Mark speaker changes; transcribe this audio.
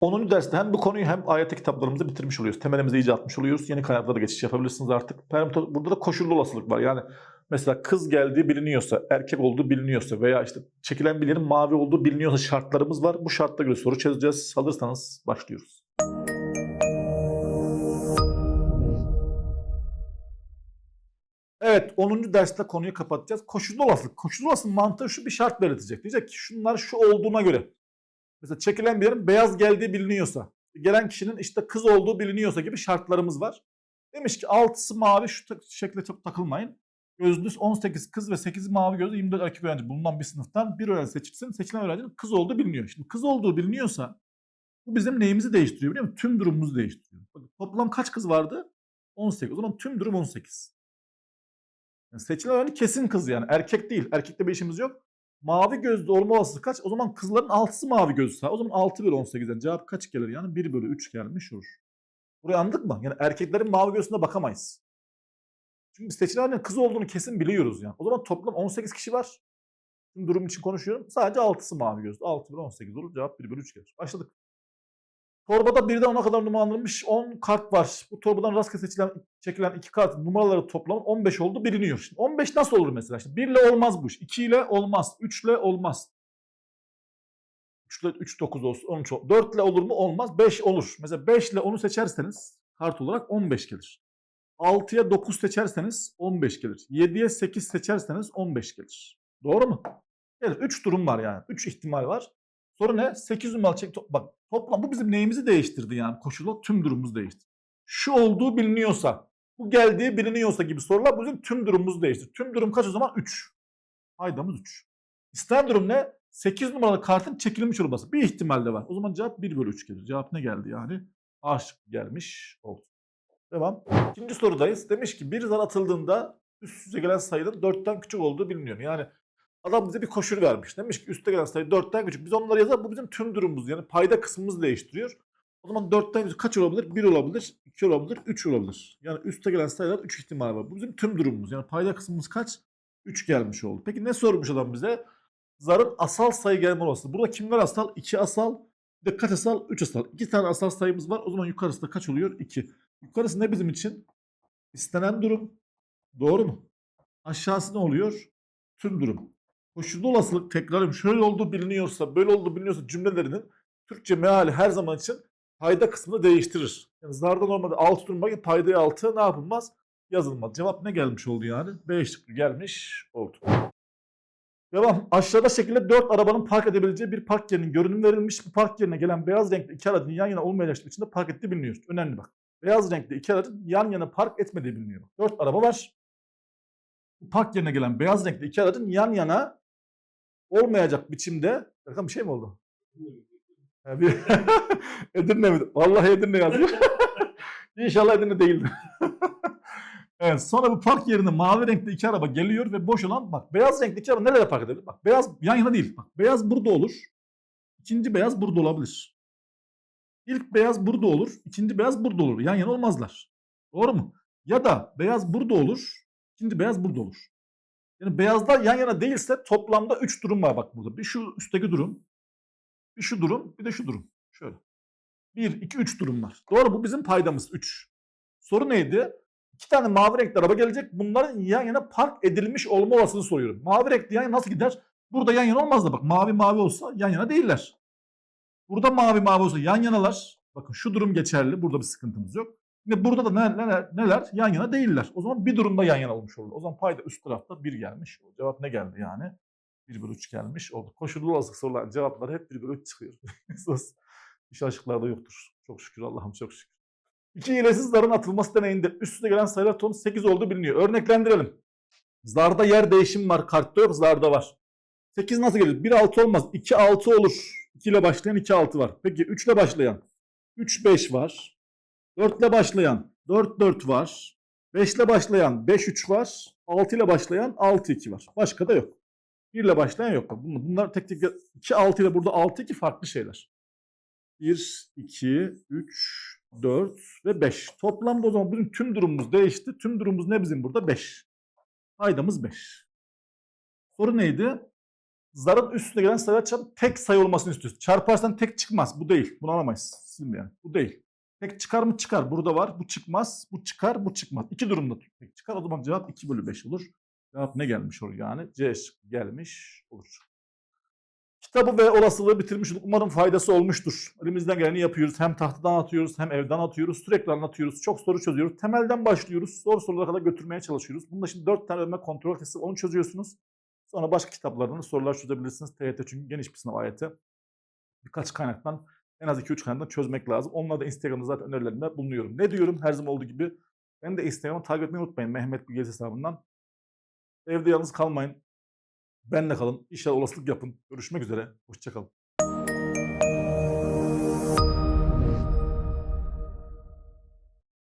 Speaker 1: 10. derste hem bu konuyu hem ayet kitaplarımızı bitirmiş oluyoruz. Temelimizi iyice atmış oluyoruz. Yeni kaynaklara da geçiş yapabilirsiniz artık. Burada da koşullu olasılık var. Yani mesela kız geldiği biliniyorsa, erkek olduğu biliniyorsa veya işte çekilen bir yerin mavi olduğu biliniyorsa şartlarımız var. Bu şartla göre soru çözeceğiz. Hazırsanız başlıyoruz. Evet 10. derste konuyu kapatacağız. Koşullu olasılık. Koşullu olasılık mantığı şu bir şart belirtecek. Diyecek ki şunlar şu olduğuna göre. Mesela çekilen bir yerin beyaz geldiği biliniyorsa, gelen kişinin işte kız olduğu biliniyorsa gibi şartlarımız var. Demiş ki 6'sı mavi şu şekle çok takılmayın. Gözlü 18 kız ve 8 mavi gözlü 24 erkek öğrenci bulunan bir sınıftan bir öğrenci seçilsin. Seçilen öğrencinin kız olduğu biliniyor. Şimdi kız olduğu biliniyorsa bu bizim neyimizi değiştiriyor biliyor musun? Tüm durumumuzu değiştiriyor. Bakın, toplam kaç kız vardı? 18. O zaman tüm durum 18. Yani seçilen öğrenci kesin kız yani. Erkek değil. Erkekle bir işimiz yok. Mavi gözlü olma olasılığı kaç? O zaman kızların 6'sı mavi gözlü. O zaman 6 bölü 18'den cevap kaç gelir? Yani 1 bölü 3 gelmiş olur. Burayı anladık mı? Yani erkeklerin mavi gözlüğüne bakamayız. Çünkü biz seçilen öğrencinin kız olduğunu kesin biliyoruz yani. O zaman toplam 18 kişi var. Şimdi durum için konuşuyorum. Sadece 6'sı mavi gözlü. 6 bölü 18 olur. Cevap 1 bölü 3 gelir. Başladık. Torbada birden 10'a kadar numaralanmış 10 kart var. Bu torbadan rastgele seçilen, çekilen iki kartın numaraları toplamı 15 oldu biliniyor. Şimdi 15 nasıl olur mesela? Şimdi 1 ile olmaz bu iş. 2 ile olmaz. 3 ile olmaz. 3 ile 3 9 olsun. 13 ol- 4 ile olur mu? Olmaz. 5 olur. Mesela 5 ile 10'u seçerseniz kart olarak 15 gelir. 6'ya 9 seçerseniz 15 gelir. 7'ye 8 seçerseniz 15 gelir. Doğru mu? Evet 3 durum var yani. 3 ihtimal var. Soru ne? 8 numaralı çek. to- Bak toplam bu bizim neyimizi değiştirdi yani. Koşulu tüm durumumuzu değiştirdi. Şu olduğu biliniyorsa, bu geldiği biliniyorsa gibi sorular bizim tüm durumumuzu değiştirdi. Tüm durum kaç o zaman? 3. Faydamız 3. İstenen durum ne? 8 numaralı kartın çekilmiş olması. Bir ihtimal de var. O zaman cevap 1 bölü 3 gelir. Cevap ne geldi yani? A gelmiş oldu. Devam. İkinci sorudayız. Demiş ki bir zar atıldığında üst üste gelen sayının 4'ten küçük olduğu biliniyor. Yani adam bize bir koşul vermiş. Demiş ki üste gelen sayı 4'ten küçük. Biz onları yazar bu bizim tüm durumumuz. Yani payda kısmımızı değiştiriyor. O zaman 4'ten küçük kaç olabilir? 1 olabilir, 2 olabilir, 3 olabilir. Yani üste gelen sayılar 3 ihtimal var. Bu bizim tüm durumumuz. Yani payda kısmımız kaç? 3 gelmiş oldu. Peki ne sormuş adam bize? Zarın asal sayı gelme olasılığı. Burada kimler asal? 2 asal, bir de kaç asal? 3 asal. 2 tane asal sayımız var. O zaman yukarısı da kaç oluyor? 2. Yukarısı ne bizim için? İstenen durum. Doğru mu? Aşağısı ne oluyor? Tüm durum. Koşullu olasılık tekrarım şöyle olduğu biliniyorsa, böyle olduğu biliniyorsa cümlelerinin Türkçe meali her zaman için payda kısmını değiştirir. Yani zarda normalde 6 durum var ki paydaya 6 ne yapılmaz? Yazılmaz. Cevap ne gelmiş oldu yani? B gelmiş oldu. Devam. Aşağıda şekilde 4 arabanın park edebileceği bir park yerinin görünüm verilmiş. Bu park yerine gelen beyaz renkli iki aracın yan yana olmayacak biçimde park ettiği biliniyor. Önemli bak. Beyaz renkli iki aracın yan yana park etmediği biliniyor. 4 araba var. Bu park yerine gelen beyaz renkli iki aracın yan yana olmayacak biçimde. Erkan bir şey mi oldu? Ha, bir... Edirne mi? Vallahi Edirne yazıyor. İnşallah Edirne değildi. evet, sonra bu park yerine mavi renkli iki araba geliyor ve boş olan bak beyaz renkli iki araba nerede park edebilir? Bak beyaz yan yana değil. Bak beyaz burada olur. İkinci beyaz burada olabilir. İlk beyaz burada olur. ikinci beyaz burada olur. Yan yana olmazlar. Doğru mu? Ya da beyaz burada olur. ikinci beyaz burada olur. Yani beyazlar yan yana değilse toplamda 3 durum var bak burada. Bir şu üstteki durum. Bir şu durum. Bir de şu durum. Şöyle. 1, 2, 3 durum var. Doğru bu bizim paydamız 3. Soru neydi? İki tane mavi renkli araba gelecek. Bunların yan yana park edilmiş olma olasılığını soruyorum. Mavi renkli yan yana nasıl gider? Burada yan yana olmaz da bak mavi mavi olsa yan yana değiller. Burada mavi mavi olsa yan yanalar. Bakın şu durum geçerli. Burada bir sıkıntımız yok. Yine burada da neler, neler, neler yan yana değiller. O zaman bir durumda yan yana olmuş olur. O zaman payda üst tarafta 1 gelmiş. O cevap ne geldi yani? 1 bölü 3 gelmiş oldu. Koşullu olasılık sorulan cevaplar hep 1 bölü 3 çıkıyor. İş aşıklarda yoktur. Çok şükür Allah'ım çok şükür. İki hilesiz zarın atılması deneyinde üst üste gelen sayılar tonu 8 olduğu biliniyor. Örneklendirelim. Zarda yer değişim var. Kartta yok. Zarda var. 8 nasıl gelir? 1 6 olmaz. 2 6 olur. 2 ile başlayan 2 6 var. Peki 3 ile başlayan 3 5 var. 4 ile başlayan 4 4 var. 5 ile başlayan 5 3 var. 6 ile başlayan 6 2 var. Başka da yok. 1 ile başlayan yok. Bunlar, tek tek 2 6 ile burada 6 2 farklı şeyler. 1 2 3 4 ve 5. Toplamda o zaman bizim tüm durumumuz değişti. Tüm durumumuz ne bizim burada? 5. Faydamız 5. Soru neydi? zarın üstüne gelen sayı çarpı tek sayı olmasını istiyoruz. Çarparsan tek çıkmaz. Bu değil. Bunu alamayız. Sizin yani. Bu değil. Tek çıkar mı? Çıkar. Burada var. Bu çıkmaz. Bu çıkar. Bu çıkmaz. İki durumda tek çıkar. O zaman cevap 2 bölü 5 olur. Cevap ne gelmiş olur yani? C gelmiş olur. Kitabı ve olasılığı bitirmiş olduk. Umarım faydası olmuştur. Elimizden geleni yapıyoruz. Hem tahtadan atıyoruz hem evden atıyoruz. Sürekli anlatıyoruz. Çok soru çözüyoruz. Temelden başlıyoruz. Zor sorulara kadar götürmeye çalışıyoruz. Bunda şimdi 4 tane öğrenme kontrol testi onu çözüyorsunuz. Sonra başka kitaplardan sorular çözebilirsiniz. TYT çünkü geniş bir sınav ayeti. Birkaç kaynaktan en az 2-3 kaynaktan çözmek lazım. Onları da Instagram'da zaten önerilerimde bulunuyorum. Ne diyorum her zaman olduğu gibi. Ben de Instagram'ı takip etmeyi unutmayın. Mehmet Bilgez hesabından. Evde yalnız kalmayın. Benle kalın. İnşallah olasılık yapın. Görüşmek üzere. Hoşçakalın.